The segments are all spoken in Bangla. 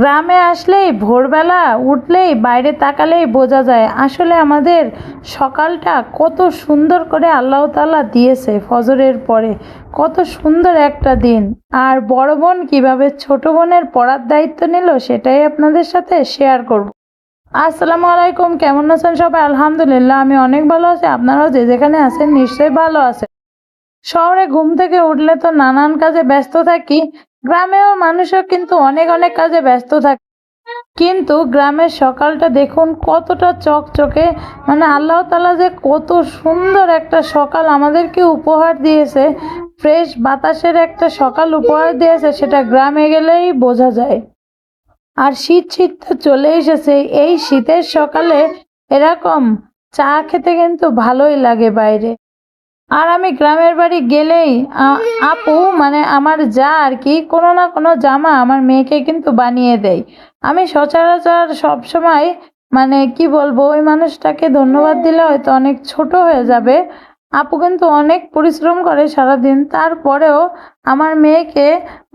গ্রামে আসলেই ভোরবেলা উঠলেই বাইরে তাকালেই বোঝা যায়, আসলে আমাদের সকালটা কত সুন্দর করে আল্লাহ তাআলা দিয়েছে ফজরের পরে। কত সুন্দর একটা দিন। আর বড় বোন কীভাবে ছোট বোনের পড়ার দায়িত্ব নিল সেটাই আপনাদের সাথে শেয়ার করব। আসসালামু আলাইকুম, কেমন আছেন সবাই? আলহামদুলিল্লাহ, আমি অনেক ভালো আছি। আপনারাও যে যেখানে আছেন নিশ্চয়ই ভালো আছেন। শহরে ঘুম থেকে উঠলে তো নানান কাজে ব্যস্ত থাকি। গ্রামেও মানুষও কিন্তু অনেক অনেক কাজে ব্যস্ত থাকে। কিন্তু গ্রামের সকালটা দেখুন কতটা চকচকে। মানে আল্লাহ তালা যে কত সুন্দর একটা সকাল আমাদেরকে উপহার দিয়েছে। ফ্রেশ বাতাসের একটা সকাল উপহার দিয়েছে, সেটা গ্রামে গেলেই বোঝা যায়। আর শীত শীত তো চলে এসেছে, এই শীতের সকালে এরকম চা খেতে কিন্তু ভালোই লাগে বাইরে। আর আমি গ্রামের বাড়ি গেলেই আপু মানে আমার যা আর কি, কোনো না কোনো জামা আমার মেয়েকে কিন্তু বানিয়ে দেয়। আমি সচরাচর সব সময় মানে কি বলব, ওই মানুষটাকে ধন্যবাদ দিলে হয়তো অনেক ছোট হয়ে যাবে। আপু কিন্তু অনেক পরিশ্রম করে সারাদিন, তারপরেও আমার মেয়েকে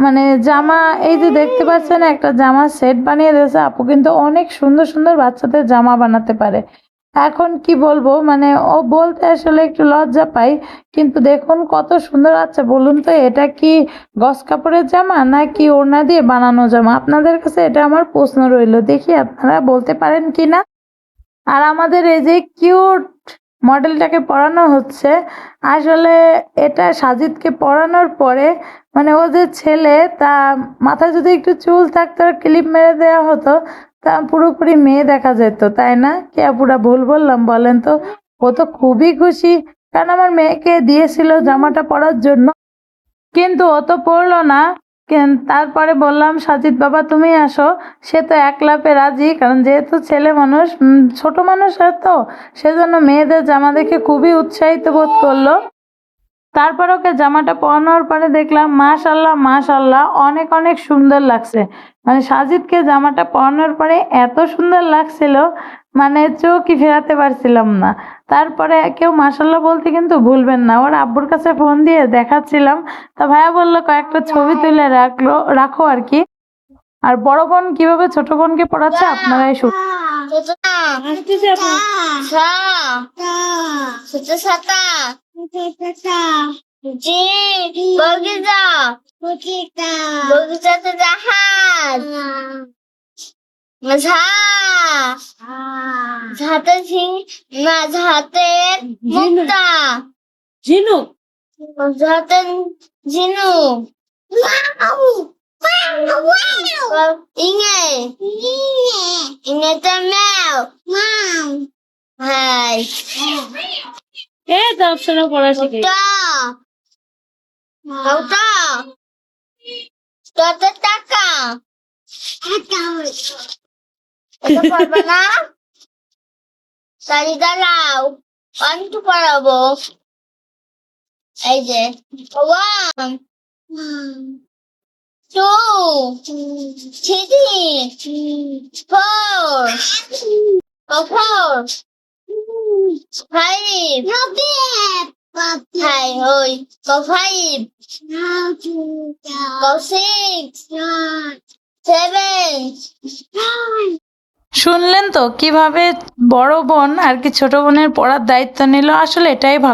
মানে জামা, এই যে দেখতে পাচ্ছেন একটা জামা সেট বানিয়ে দিয়েছে। আপু কিন্তু অনেক সুন্দর সুন্দর বাচ্চাদের জামা বানাতে পারে। এখন কি বলব? মানে ও বলতে আসলে একটু লজ্জা পাই, কিন্তু দেখুন কত সুন্দর আচ্ছা বলুন তো, এটা কি গস কাপড়ের জামা নাকি ওড়না দিয়ে বানানো জামা? আপনাদের কাছে এটা আমার প্রশ্ন রইল, দেখি আপনারা বলতে পারেন কি না? আর আমাদের এই যে কিউট মডেলটাকে পড়ানো হচ্ছে, আসলে এটা সাজিদকে পড়ানোর পরে মানে ও যে ছেলে, তা মাথায় যদি একটু চুল থাকতো, ক্লিপ মেরে দেওয়া হতো তা পুরোপুরি মেয়ে দেখা যেত, তাই না? কে পুরা ভুল বললাম বলেন তো? ও তো খুবই খুশি, কারণ আমার মেয়েকে দিয়েছিল জামাটা পরার জন্য। কিন্তু ও তো পরলো না। তারপরে বললাম, সাজিদ বাবা, তুমি আসো। সে তো এক লাপে রাজি, কারণ যেহেতু ছেলে মানুষ ছোট মানুষ তো, সেজন্য মেয়েদের জামা দেখে খুবই উৎসাহিত বোধ করল। তারপর ওকে জামাটা পরানোর পরে দেখলাম মাশাল্লাহ মাশাল্লাহ অনেক অনেক সুন্দর লাগছে। মানে সাজিদকে জামাটা পরানোর পরে এত সুন্দর লাগছিল মানে চোখই ফেরাতে পারছিলাম না। তারপরে কেউ মাশাল্লাহ বলতে কিন্তু ভুলবেন না। ওর আব্বুর কাছে ফোন দিয়ে দেখাচ্ছিলাম। তা ভাইয়া বলল, কয়েকটা ছবি তুলে রাখল, রাখো আর কি। আর বড় বোন কীভাবে ছোট বোনকে পড়াচ্ছে, আপনারাই শুনুন জি বগিচা বগিচাতে জাহাজ ঝা ঝাতে ঝিং না ঝাতে মুক্তা ঝিনুক ঝাতে ঝিনু ইঙে ইঙেতে ম্যাও হাই এ তো অপশনে পড়া শিখে টা ওটা। কত টাকা। পারবে না? তালি দাঁড়াও। আমি তো পারাবো এই যে one two three four five high হই ফাইভ Go six, seven, শুনলেন তো? কীভাবে বড় বোন আর কি ছোট বোনের পড়ার দায়িত্ব নিল? আসলে এটাই ভালো।